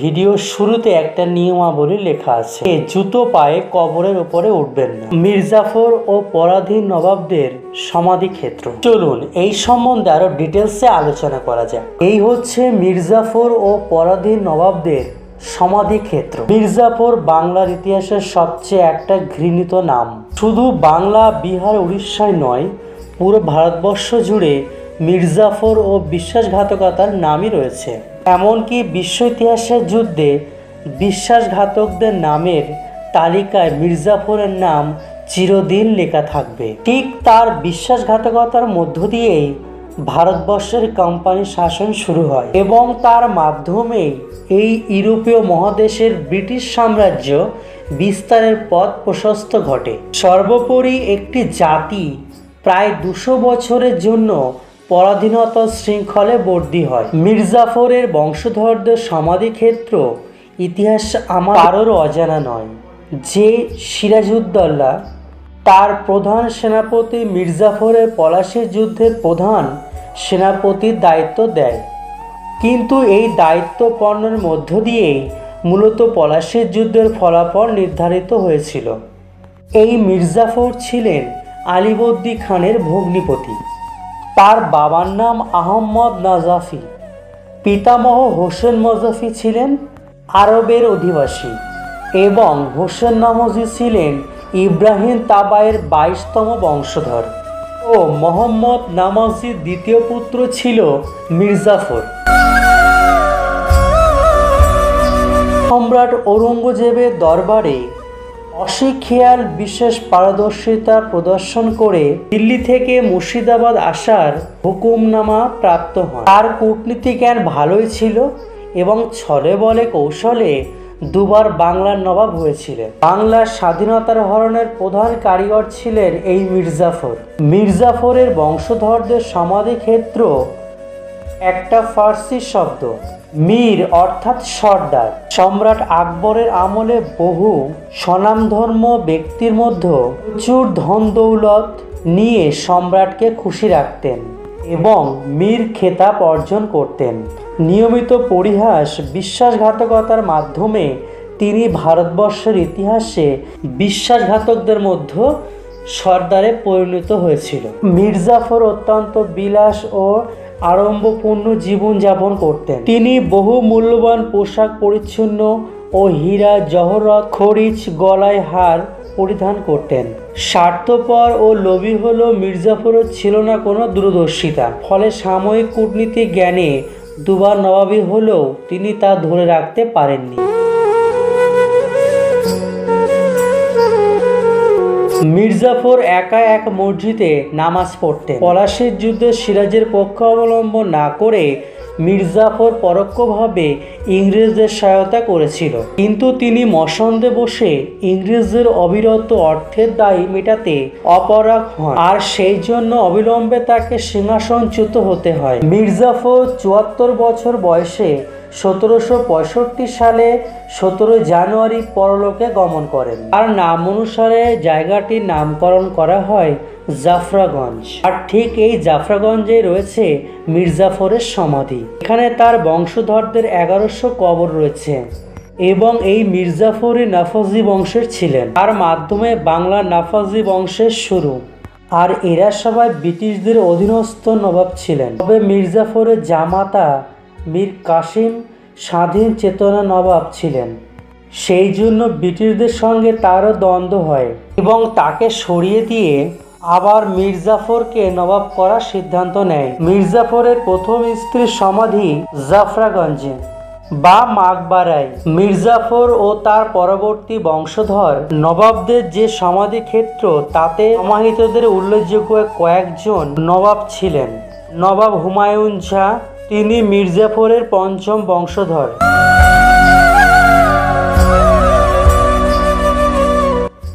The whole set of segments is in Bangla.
ভিডিওর শুরুতে একটা নিয়মাবলী লেখা আছে। জুতো পায়ে কবরের উপরে উঠবেন না। মির্জাফর ও পরাধীন নবাবদের সমাধি ক্ষেত্র চলুন, এই সম্বন্ধে আরও ডিটেলসে আলোচনা করা যাক। এই হচ্ছে মির্জাফর ও পরাধীন নবাবদের সমাধি ক্ষেত্র মির্জাফর বাংলার ইতিহাসের সবচেয়ে একটা ঘৃণিত নাম। শুধু বাংলা, বিহার, উড়িষ্যায় নয়, পুরো ভারতবর্ষ জুড়ে মির্জাফর ও বিশ্বাসঘাতকতার নামই রয়েছে। এমনকি বিশ্ব ইতিহাসের যুদ্ধে বিশ্বাসঘাতকদের নামের তালিকায় মির্জাফরের নাম চিরদিন লেখা থাকবে। ঠিক তার বিশ্বাসঘাতকতার মধ্য দিয়েই ভারতবর্ষের কোম্পানি শাসন শুরু হয় এবং তার মাধ্যমেই এই ইউরোপীয় মহাদেশের ব্রিটিশ সাম্রাজ্য বিস্তারের পথ প্রশস্ত ঘটে। সর্বোপরি একটি জাতি প্রায় দুশো বছরের জন্য পরাধীনতা শৃঙ্খলে বর্দি হয়। মির্জাফরের বংশধরদের সমাধিক্ষেত্র ইতিহাস আমার কারোর অজানা নয়। যে সিরাজউদ্দৌলা, তার প্রধান সেনাপতি মির্জাফরের পলাশির যুদ্ধের প্রধান সেনাপতির দায়িত্ব দেয়। কিন্তু এই দায়িত্ব পণ্যের মধ্য দিয়েই মূলত পলাশির যুদ্ধের ফলাফল নির্ধারিত হয়েছিল। এই মির্জাফর ছিলেন আলিবর্দি খানের ভগ্নিপতি। তার বাবার নাম আহম্মদ নাজাফি। পিতামহ হোসেন মজাফি ছিলেন আরবের অধিবাসী এবং হোসেন নামজি ছিলেন ইব্রাহিম তাবায়ের বাইশতম বংশধর ও মোহাম্মদ নামাজির দ্বিতীয় পুত্র ছিল মির্জাফর। সম্রাট ঔরঙ্গজেবের দরবারে অশিখিয়াল বিশেষ পারদর্শিতা প্রদর্শন করে দিল্লি থেকে মুর্শিদাবাদ আসার হুকুমনামা প্রাপ্ত হন। তার কূটনীতি জ্ঞান ভালোই ছিল এবং ছলে বলে কৌশলে দুবার বাংলার নবাব হয়েছিলেন। বাংলার স্বাধীনতার হরণের প্রধান কারিগর ছিলেন এই মির্জাফর। মির্জাফরের বংশধরদের সমাধি ক্ষেত্র একটা ফার্সি শব্দ। মীর অর্থাৎ সর্দার। সম্রাট আকবরের আমলে বহু স্বনামধর্ম ব্যক্তির মধ্যে প্রচুর ধন দৌলত নিয়ে সম্রাটকে খুশি রাখতেন এবং মীর খেতাব অর্জন করতেন। নিয়মিত পরিহাস, বিশ্বাসঘাতকতার মাধ্যমে তিনি ভারতবর্ষের ইতিহাসে বিশ্বাসঘাতকদের মধ্যে সর্দারে পরিণত হয়েছিল। মির্জাফর অত্যন্ত বিলাস ও আড়ম্বপূর্ণ জীবনযাপন করতেন। তিনি বহু মূল্যবান পোশাক পরিচ্ছন্ন ও হীরা, জহরত, খরিচ, গলায় হার পরিধান করতেন। স্বার্থপর ও লোভী হলেও মির্জাফরও ছিল না কোনো দূরদর্শিতা। ফলে সাময়িক কূটনীতি জ্ঞানে দুবার নবাবী হলেও তিনি তা ধরে রাখতে পারেননি। মির্জাফর একা এক মসজিদে নামাজ পড়তেন। পলাশির যুদ্ধে সিরাজের পক্ষ অবলম্বন না করে মির্জাফর পরোক্ষভাবে ইংরেজদের সহায়তা করেছিল। কিন্তু তিনি মসন্দে বসে ইংরেজদের অবিরত অর্থের দায় মেটাতে অপরাগ হন। আর সেই জন্য অবিলম্বে তাকে সিংহাসনচ্যুত হতে হয়। মির্জাফর চুয়াত্তর বছর বয়সে সতেরোশো পঁয়ষট্টি সালে সতেরো জানুয়ারি পরলোকে গমন করেন। তার নাম অনুসারে জায়গাটির নামকরণ করা হয় জাফরাগঞ্জ। আর ঠিক এই জাফরাগঞ্জে রয়েছে মির্জাফরের সমাধি। এখানে তার বংশধরদের এগারোশো কবর রয়েছে এবং এই মির্জাফরই নাফাজি বংশের ছিলেন। তার মাধ্যমে বাংলা নাফাজি বংশের শুরু। আর এরা সবাই ব্রিটিশদের অধীনস্থ নবাব ছিলেন। তবে মির্জাফরের জামাতা মীর কাসিম স্বাধীন চেতনা নবাব ছিলেন। সেই জন্য ব্রিটিশদের সঙ্গে তারও দ্বন্দ্ব হয় এবং তাকে সরিয়ে দিয়ে আবার মির্জাফরকে নবাব করার সিদ্ধান্ত নেয়। মির্জাফরের প্রথম স্ত্রীর সমাধি জাফরাগঞ্জে বা মাকবারায় মির্জাফর ও তার পরবর্তী বংশধর নবাবদের যে সমাধি ক্ষেত্র, তাতে সমাহিতদের উল্লেখযোগ্য কয়েকজন নবাব ছিলেন। নবাব হুমায়ুন ঝা তিনি মির্জাফরের পঞ্চম বংশধর।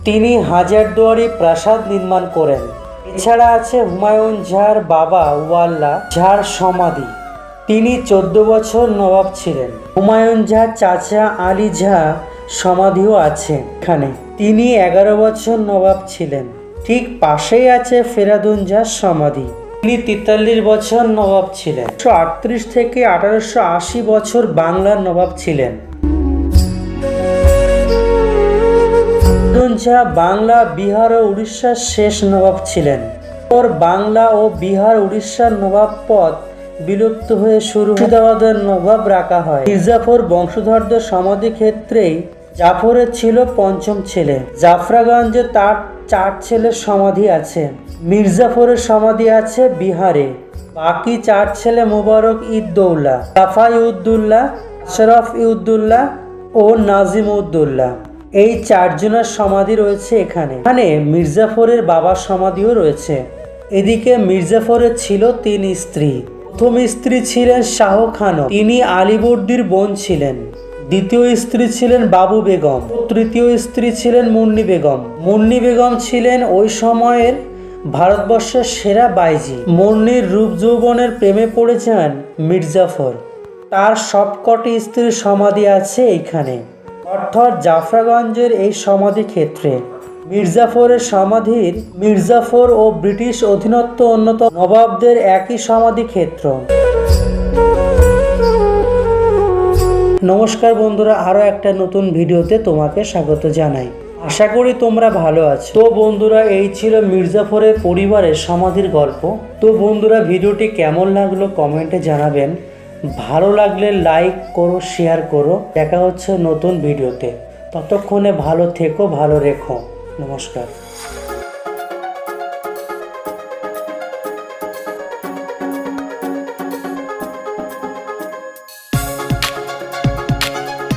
তিনি হাজারদুয়ারি প্রাসাদ নির্মাণ করেন। এছাড়া আছে হুমায়ুন ঝার বাবা ওয়াল্লা ঝার সমাধি। তিনি চোদ্দ বছর নবাব ছিলেন। হুমায়ুন ঝা চাচা আলী ঝা সমাধিও আছে এখানে। তিনি এগারো বছর নবাব ছিলেন। ঠিক পাশেই আছে ফেরাদুন ঝার সমাধি। তিনি তেতাল্লিশ বছর নবাব ছিলেন। আটত্রিশ থেকে আঠারোশো আশি বছর বাংলার নবাব ছিলেন। শাহ বাংলা, বিহার ও উড়িষ্যার শেষ নবাব ছিলেন। ওর বাংলা ও বিহার, উড়িষ্যার নবাব পদ বিলুপ্ত হয়ে শুরু মুর্শিদাবাদের নবাব রাখা হয়। মির্জাফর বংশধরদের সমাধি ক্ষেত্রেই জাফরের ছিল পঞ্চম ছেলে। জাফরাগঞ্জে তার চার ছেলের সমাধি আছে। মির্জাফরের সমাধি আছে বিহারে। বাকি চার ছেলে মুবারক ইদ্দৌলা সাফাই উদ্দুল্লাহ আশরফ ইউদ্দুল্লাহ ও নাজিম উদ্দৌলা। এই চারজনের সমাধি রয়েছে এখানে। এখানে মির্জাফরের বাবার সমাধিও রয়েছে। এদিকে মির্জাফরের ছিল তিন স্ত্রী। প্রথম স্ত্রী ছিলেন শাহ খানম। তিনি আলিবর্দির বোন ছিলেন। দ্বিতীয় স্ত্রী ছিলেন বাবু বেগম। তৃতীয় স্ত্রী ছিলেন মুন্নি বেগম। মুন্নি বেগম ছিলেন ওই সময়ের ভারতবর্ষের সেরা বাইজি। মুন্নির রূপ যৌবনের প্রেমে পড়ে যান মির্জাফর। তার সবকটি স্ত্রীর সমাধি আছে এইখানে অর্থাৎ জাফরাগঞ্জের এই সমাধি ক্ষেত্রে মির্জাফরের সমাধির মির্জাফর ও ব্রিটিশ অধীনত্ব অন্যতম নবাবদের একই সমাধি ক্ষেত্র নমস্কার বন্ধুরা, আরও একটা নতুন ভিডিওতে তোমাকে স্বাগত জানাই। আশা করি তোমরা ভালো আছো। তো বন্ধুরা, এই ছিল মির্জাফরের পরিবারের সমাধির গল্প। তো বন্ধুরা, ভিডিওটি কেমন লাগল কমেন্টে জানাবেন। ভালো লাগলে লাইক করো শেয়ার করো। দেখা হচ্ছে নতুন ভিডিওতে ততক্ষণে ভালো থেকো, ভালো রেখো। নমস্কার।